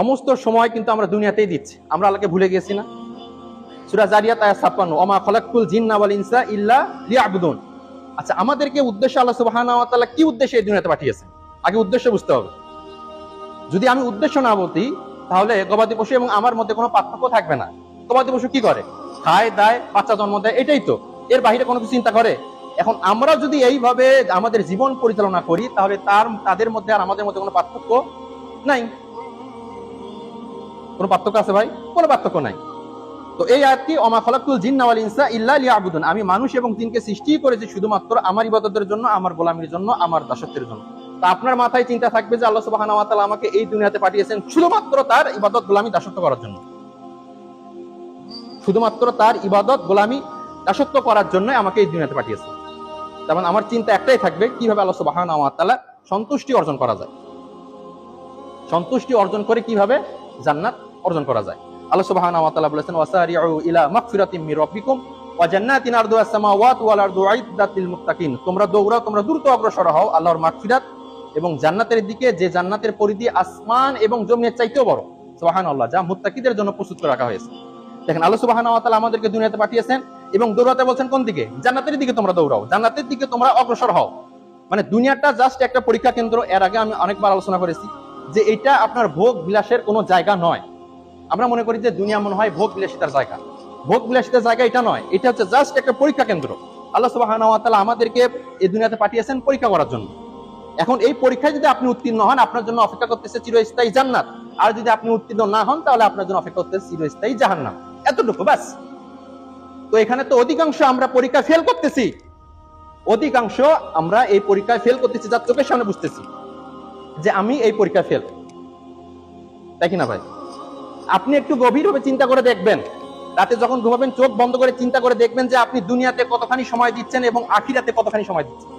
সমস্ত সময় কিন্তু আমরা দুনিয়াতেই দিচ্ছি। আমরা আল্লাহকে ভুলে গেছি না। সুরা জারিয়াত আয়াত ছাপ্পান্ন, ওমা খলাকুল জিন্না ইনসা ইল্লা লিয়াবুদুন। আমাদেরকে উদ্দেশ্য আল্লাহ সুবহানাহু কি উদ্দেশ্যে দুনিয়াতে পাঠিয়েছেন? আগে উদ্দেশ্য বুঝতে হবে। যদি আমি উদ্দেশ্য না বলতি তাহলে গবাদি পশু এবং আমার মধ্যে কোনো পার্থক্য থাকবে না। গবাদি পশু কি করে? খায়, দায়, বাচ্চা জন্ম দেয়, এটাই তো। এর বাইরে কোনো কিছু চিন্তা করে? এখন আমরা যদি এইভাবে আমাদের জীবন পরিচালনা করি, তাহলে তার, তাদের মধ্যে আর আমাদের মধ্যে কোনো পার্থক্য নাই। কোনো পার্থক্য আছে ভাই? কোনো পার্থক্য নাই। তো এই আয়াতটি অমা খলাকুল জিন্না ওয়াল ইনসা ইল্লা লিয়াবুদুন আমি মানুষ এবং জিনকে সৃষ্টি করেছি শুধুমাত্র আমার ইবাদতের জন্য, আমার গোলামির জন্য, আমার দাসত্বের জন্য। তা আপনার মাথায় চিন্তা থাকবে যে আল্লাহ সুবহানাহু ওয়া তাআলা আমাকে এই দুনিয়াতে পাঠিয়েছেন শুধুমাত্র তার ইবাদত গোলামি দাসত্ব করার জন্য। শুধুমাত্র তার ইবাদত গোলামি দাসত্ব করার জন্য আমাকে এই দুনিয়াতে পাঠিয়েছেন। তেমন আমার চিন্তা একটাই থাকবে, কীভাবে আল্লাহ সুবহানাহু ওয়া তাআলা সন্তুষ্টি অর্জন করা যায়। সন্তুষ্টি অর্জন করে কীভাবে? জান্নাত অর্জন করা যায়। আমাদেরকে দুনিয়াতে পাঠিয়েছেন এবং দৌড়াতে বলছেন কোন দিকে? জান্নাতের দিকে তোমরা দৌড়াও, জান্নাতের দিকে তোমরা অগ্রসর হও। মানে দুনিয়াটা জাস্ট একটা পরীক্ষা কেন্দ্র, এর আগে আমি অনেকবার আলোচনা করেছি যে এটা আপনার ভোগ বিলাসের কোনো জায়গা নয়। আমরা মনে করি যে দুনিয়া মনে হয় ভোগ বিলাসিতার জায়গা। ভোগ বিলাসিতার জায়গা এটা নয়, এটা হচ্ছে জাস্ট একটা পরীক্ষা কেন্দ্র। আল্লাহ ওয়া আমাদেরকে এই দুনিয়াতে পাঠিয়েছেন পরীক্ষা করার জন্য। এখন এই পরীক্ষায় যদি আপনি উত্তীর্ণ হন, আপনার জন্য অপেক্ষা করতেছে চিরস্থায়ী জান্নাত। আর যদি আপনি উত্তীর্ণ না হন, তাহলে আপনার জন্য অপেক্ষা করতেছে চিরস্থায়ী জাহান্নাম। এতটুকু, ব্যাস। তো এখানে তো অধিকাংশ আমরা পরীক্ষা ফেল করতেছি। অধিকাংশ আমরা এই পরীক্ষায় ফেল করতেছি যার চোখের সামনে বুঝতেছি যে আমি এই পরীক্ষায় ফেল তাই কিনা ভাই? আপনি একটু গভীরভাবে চিন্তা করে দেখবেন। রাতে যখন ঘুমাবেন, চোখ বন্ধ করে চিন্তা করে দেখবেন যে আপনি দুনিয়াতে কতখানি সময় দিচ্ছেন এবং আখিরাতে কতখানি সময় দিচ্ছেন।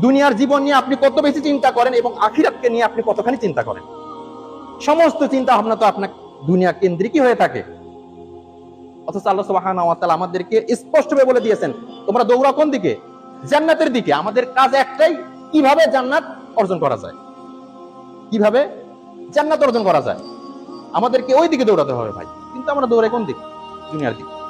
দুনিয়ার জীবন নিয়ে আপনি কত বেশি চিন্তা করেন এবং আখিরাতকে নিয়ে আপনি কতখানি চিন্তা করেন। সমস্ত চিন্তা ভাবনা তো আপনার দুনিয়া কেন্দ্রিকই হয়ে থাকে। অথচ আল্লাহ তাআলা আমাদেরকে স্পষ্টভাবে বলে দিয়েছেন, তোমরা দৌড়াও কোন দিকে? জান্নাতের দিকে। আমাদের কাজ একটাই, কীভাবে জান্নাত অর্জন করা যায়? কীভাবে জান্নাত অর্জন করা যায়? আমাদেরকে ওই দিকে দৌড়াতে হবে ভাই। কিন্তু আমরা দৌড়াই কোন দিকে? দুনিয়ার দিকে।